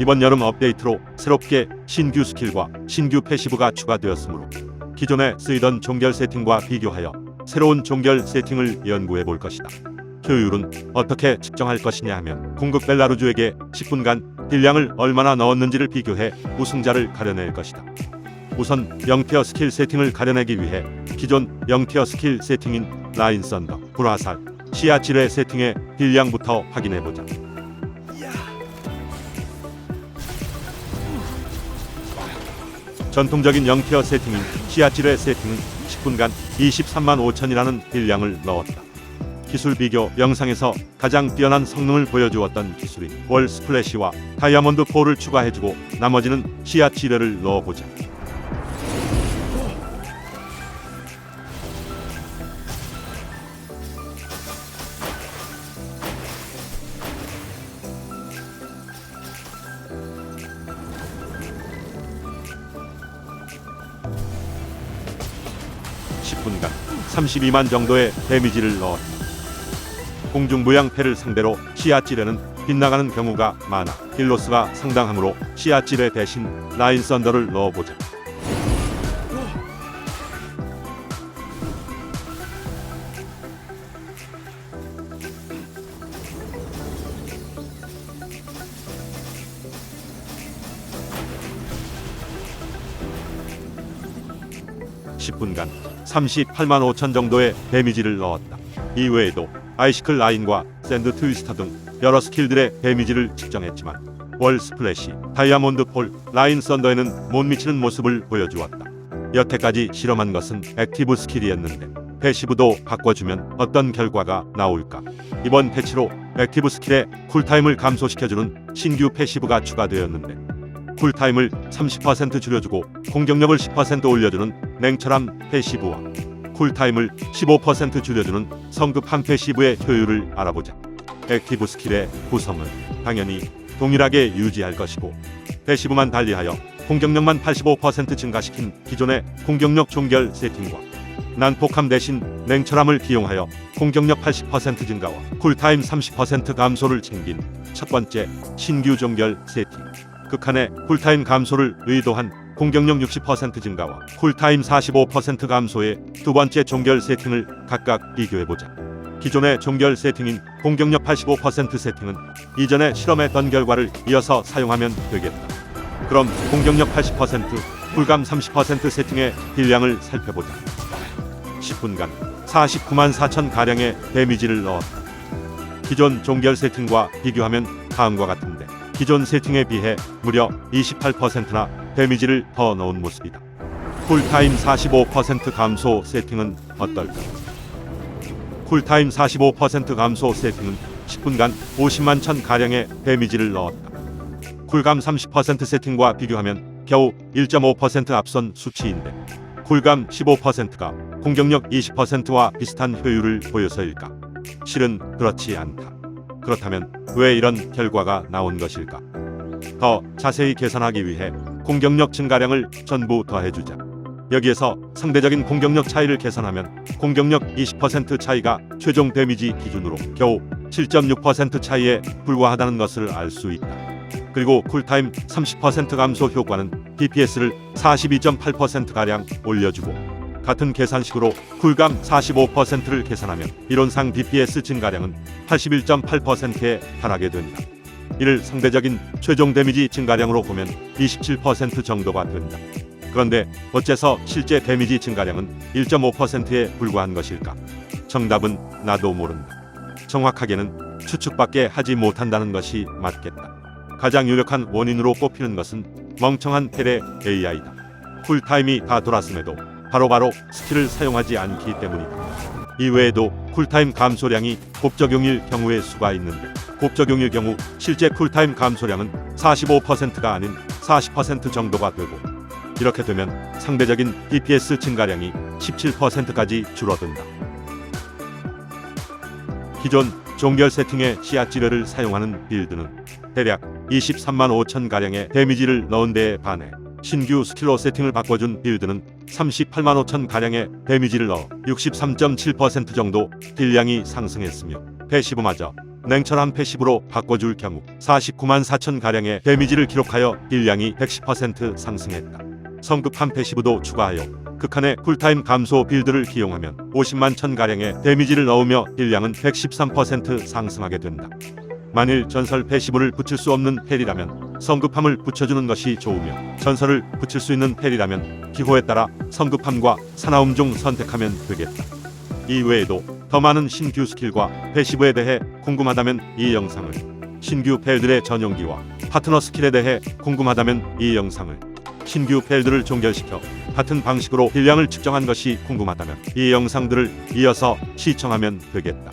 이번 여름 업데이트로 새롭게 신규 스킬과 신규 패시브가 추가되었으므로 기존에 쓰이던 종결 세팅과 비교하여 새로운 종결 세팅을 연구해 볼 것이다. 효율은 어떻게 측정할 것이냐 하면 공급 벨라루주에게 10분간 딜량을 얼마나 넣었는지를 비교해 우승자를 가려낼 것이다. 우선 0티어 스킬 세팅을 가려내기 위해 기존 0티어 스킬 세팅인 라인 썬더, 불화살, 시야 지뢰 세팅의 딜량부터 확인해 보자. 전통적인 0티어 세팅인 지뢰 세팅은 10분간 23만 5천이라는 딜량을 넣었다. 기술 비교 영상에서 가장 뛰어난 성능을 보여주었던 기술인 월 스플래시와 다이아몬드 폴을 추가해주고 나머지는 시야 지뢰를 넣어보자. (10분간) (32만) 정도의 데미지를 넣었다. 공중무양패를 상대로 시야찌레는 빗나가는 경우가 많아 딜로스가 상당하므로 시야찌레 대신 라인 썬더를 넣어보자. (10분간) (38만 5천) 정도의 데미지를 넣었다. 이외에도 아이시클 라인과 샌드 트위스터 등 여러 스킬들의 데미지를 측정했지만 월 스플래시, 다이아몬드 폴, 라인 썬더에는 못 미치는 모습을 보여주었다. 여태까지 실험한 것은 액티브 스킬이었는데 패시브도 바꿔주면 어떤 결과가 나올까? 이번 패치로 액티브 스킬의 쿨타임을 감소시켜주는 신규 패시브가 추가되었는데 쿨타임을 30% 줄여주고 공격력을 10% 올려주는 냉철함 패시브와 쿨타임을 15% 줄여주는 성급 한 패시브의 효율을 알아보자. 액티브 스킬의 구성은 당연히 동일하게 유지할 것이고 패시브만 달리하여 공격력만 85% 증가시킨 기존의 공격력 종결 세팅과 난폭함 대신 냉철함을 기용하여 공격력 80% 증가와 쿨타임 30% 감소를 챙긴 첫 번째 신규 종결 세팅. 극한의 쿨타임 감소를 의도한 공격력 60% 증가와 쿨타임 45% 감소의 두 번째 종결 세팅을 각각 비교해보자. 기존의 종결 세팅인 공격력 85% 세팅은 이전에 실험했던 결과를 이어서 사용하면 되겠다. 그럼 공격력 80%, 쿨감 30% 세팅의 딜량을 살펴보자. 10분간 49만 4천 가량의 데미지를 넣었다. 기존 종결 세팅과 비교하면 다음과 같은데 기존 세팅에 비해 무려 28%나 데미지를 더 넣은 모습이다. 쿨타임 45% 감소 세팅은 어떨까? 쿨타임 45% 감소 세팅은 10분간 50만 천 가량의 데미지를 넣었다. 쿨감 30% 세팅과 비교하면 겨우 1.5% 앞선 수치인데 쿨감 15%가 공격력 20%와 비슷한 효율을 보여서일까? 실은 그렇지 않다. 그렇다면 왜 이런 결과가 나온 것일까? 더 자세히 계산하기 위해 공격력 증가량을 전부 더해주자. 여기에서 상대적인 공격력 차이를 계산하면 공격력 20% 차이가 최종 데미지 기준으로 겨우 7.6% 차이에 불과하다는 것을 알 수 있다. 그리고 쿨타임 30% 감소 효과는 DPS를 42.8%가량 올려주고 같은 계산식으로 쿨감 45%를 계산하면 이론상 DPS 증가량은 81.8%에 달하게 된다. 이를 상대적인 최종 데미지 증가량으로 보면 27% 정도가 된다. 그런데 어째서 실제 데미지 증가량은 1.5%에 불과한 것일까? 정답은 나도 모른다. 정확하게는 추측밖에 하지 못한다는 것이 맞겠다. 가장 유력한 원인으로 꼽히는 것은 멍청한 텔의 AI다. 쿨타임이 다 돌았음에도 바로 바로 스킬을 사용하지 않기 때문이다. 이외에도 쿨타임 감소량이 곱적용일 경우의 수가 있는데 곱적용일 경우 실제 쿨타임 감소량은 45%가 아닌 40% 정도가 되고 이렇게 되면 상대적인 DPS 증가량이 17%까지 줄어든다. 기존 종결 세팅의 시야 지뢰를 사용하는 빌드는 대략 23만 5천 가량의 데미지를 넣은 데에 반해 신규 스킬로 세팅을 바꿔준 빌드는 38만 5천 가량의 데미지를 넣어 63.7% 정도 딜량이 상승했으며 패시브마저 냉철한 패시브로 바꿔줄 경우 49만 4천 가량의 데미지를 기록하여 딜량이 110% 상승했다. 성급한 패시브도 추가하여 극한의 쿨타임 감소 빌드를 기용하면 50만 천 가량의 데미지를 넣으며 딜량은 113% 상승하게 된다. 만일 전설 패시브를 붙일 수 없는 펠이라면 성급함을 붙여주는 것이 좋으며 전설을 붙일 수 있는 펠이라면 기호에 따라 성급함과 사나움 중 선택하면 되겠다. 이 외에도 더 많은 신규 스킬과 패시브에 대해 궁금하다면 이 영상을 신규 펠들의 전용기와 파트너 스킬에 대해 궁금하다면 이 영상을 신규 펠들을 종결시켜 같은 방식으로 딜량을 측정한 것이 궁금하다면 이 영상들을 이어서 시청하면 되겠다.